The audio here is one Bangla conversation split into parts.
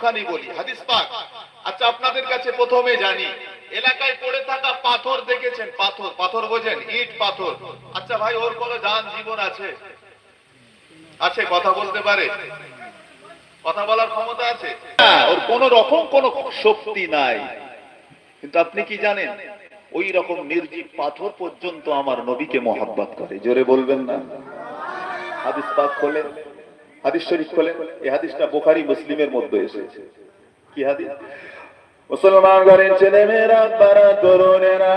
একটুখানি বলি হাদিস পাক। আচ্ছা আপনাদের কাছে প্রথমে জানি এলাকায় পড়ে থাকা পাথর দেখেছেন? পাথর পাথর বোঝেন? ইট পাথর। আচ্ছা ভাই ওর কোনো জান জীবন আছে? আছে কথা বলতে পারে? কথা বলার ক্ষমতা আছে? হ্যাঁ, ওর কোন রকম কোন শক্তি নাই। কিন্তু আপনি কি জানেন ওই রকম নির্জীব পাথর পর্যন্ত আমার নবীকে মোহাব্বত করে। জোরে বলবেন না? হাদিস পাক খোলেন হাদিস শরীফ খোলেন এই হাদিসটা বোখারি, মুসলিমের মধ্যে এসেছে। কি হাদিস? মুসলমান ঘরের ছেলে মেয়েরা তারা তরুণেরা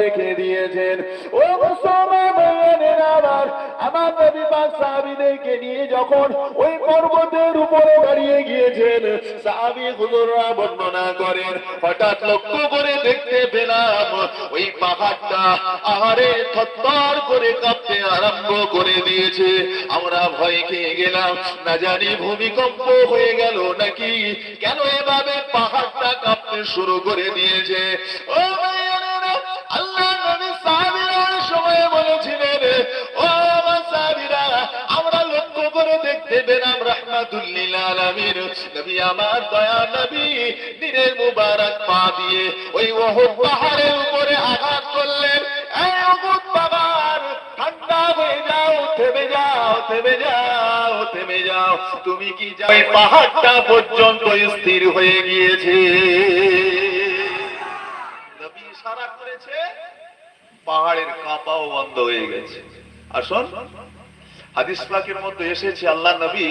রেখে দিয়েছেন। ও মুসলমান আবার আমার নবী পাক সাহাবীদেরকে নিয়ে যখন ওই পর্বতের উপরে দাঁড়িয়ে গিয়েছেন, সাহাবী হুজুররা বর্ণনা করেন, হঠাৎ লক্ষ্য করে দেখতে পেলাম ওই পাহাড়টা আহারে থরথর করে কাঁপতে আরম্ভ করে দিয়েছে। আমরা ভয় খেয়ে গেলাম, না জানি ভূমিকম্প হয়ে গেল নাকি, কেন এভাবে পাহাড়টা কাঁপতে শুরু করে দিয়েছে? ও আলামিন। নবী আমার দয়া নবী দিনের মুবারক পা দিয়ে ওই ওহদ পাহাড়ের উপরে আঘাত করলেন। এই ওহদ পাহাড় ঠান্ডা হয়ে যাও থেমে যাও থেমে যাও থেমে যাও। তুমি কি যাও পাহাড়টা পর্যন্ত স্থির হয়ে গিয়েছে। নবী ইশারা করেছে পাহাড়ের কাঁপাও বন্ধ হয়ে গেছে। আসুন হাদিস পাকের মধ্যে এসেছে আল্লাহ নবী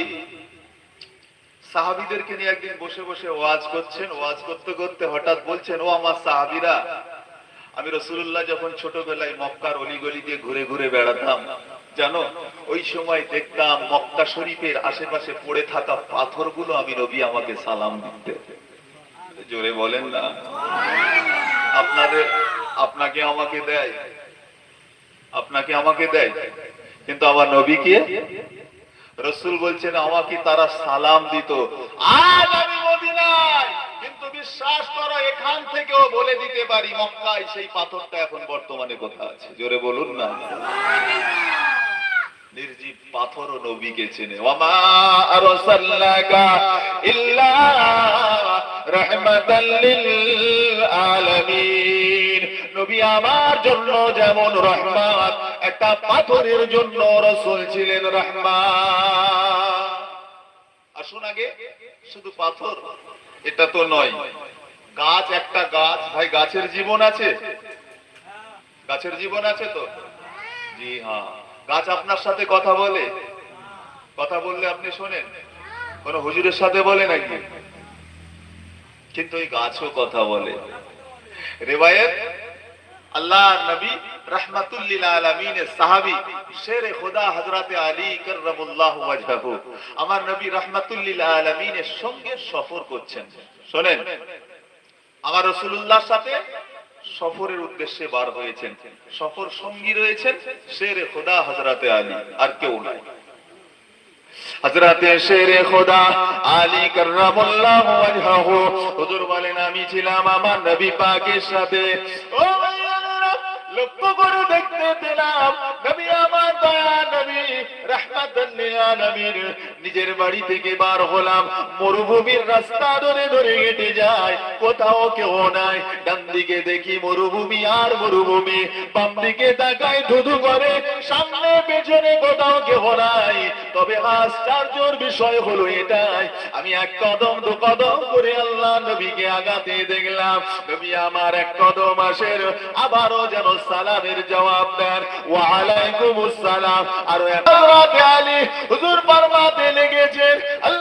সাহাবিদেরকে নিয়ে একদিন বসে বসে ওয়াজ করছেন। ওয়াজ করতে করতে হঠাৎ বলছেন, ও আমার সাহাবিরা, আমি রসুল্লাহ যখন ছোটবেলায় মক্কার অলিগলি দিয়ে ঘুরে ঘুরে বেড়াতাম, জানো, ওই সময় দেখতাম মক্কা শরীফের আশেপাশে পড়ে থাকা পাথরগুলো আমি নবী আমাকে সালাম দিতে জোরে বলেন না। আপনাদের, আপনাকে আমাকে দেয়, আপনাকে আমাকে দেয়, কিন্তু আমার নবীকে রসুল বলছেন, আমাকে তারা সালাম দিত। আজ আমি মদিনায়। কিন্তু বিশ্বাস করো, এখান থেকেও বলে দিতে পারি, মক্কায় সেই পাথরটা এখন বর্তমানে কোথা আছে? জোরে বলুন না। নির্জীব পাথর নবীকে চেনে। ওমা আরসালনাকা ইল্লা নবী আমার জন্য যেমন রহমত, একটা পাথরের জন্য রাসূল ছিলেন রহমান আসুন আগে, শুধু পাথর, এটা তো নয়। গাছ, একটা গাছ, ভাই, গাছের জীবন আছে? গাছের জীবন আছে তো? জি হ্যাঁ। গাছ আপনার সাথে কথা বলে? কথা বললে আপনি শোনেন? কোন হুজুরের সাথে বলে নাকি? কিন্তু ওই গাছও কথা বলে। রেবায়ত আল্লাহ নবী রহমাতুল্লিল আলী আমার নবী সঙ্গে সফর করছেন। শুনেন, আমার সাথে সফরের উদ্দেশ্যে বার হয়েছেন। সফর সঙ্গী রয়েছেন শেরে খোদা হযরতে আলী, আর কেউ নাই। হযরতে শেরে খোদা আলী কাররামুল্লাহু ওয়াজহাহু হুজুর বলেন, আমি ছিলাম আমার নবী পাকের সাথে। ও লক্ষ্য করে দেখতে পেলাম, নবী আমার দয়া নবী রাহমাতাল লিল আলামিন নিজের বাড়ি থেকে বার হলাম, মরুভূমির রাস্তা ধরে ধরে হেঁটে যায় কোথাও কেউ নাই। ডান দিকে দেখি মরুভূমি আর মরুভূমি বাম দিকে তাকায় ধুধু করে, সামনে পেছনে নাই তবে আশ্চর্যর বিষয় হলো এটাই, আমি এক কদম, দু কদম করে আল্লাহ নবীকে আগাতে দেখলাম। নবী আমার এক কদম আসের, আবারও যেন সালামের জবাব দেন। ওয়ালাইকুম সালাম। আর আলী হুজুর পারমাতে আল্লাহ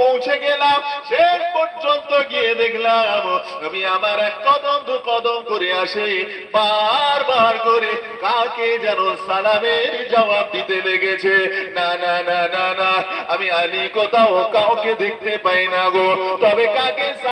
পৌঁছে গেলাম। শেষ পর্যন্ত গিয়ে দেখলাম, আমি আমার এক কদম, দু কদম করে আসে। বার করে কাকে যেন সালামের জবাব দিতে লেগেছে। না না না না না, আমি আলী কোথাও কাউকে দেখতে পাই না গো। তবে কাকে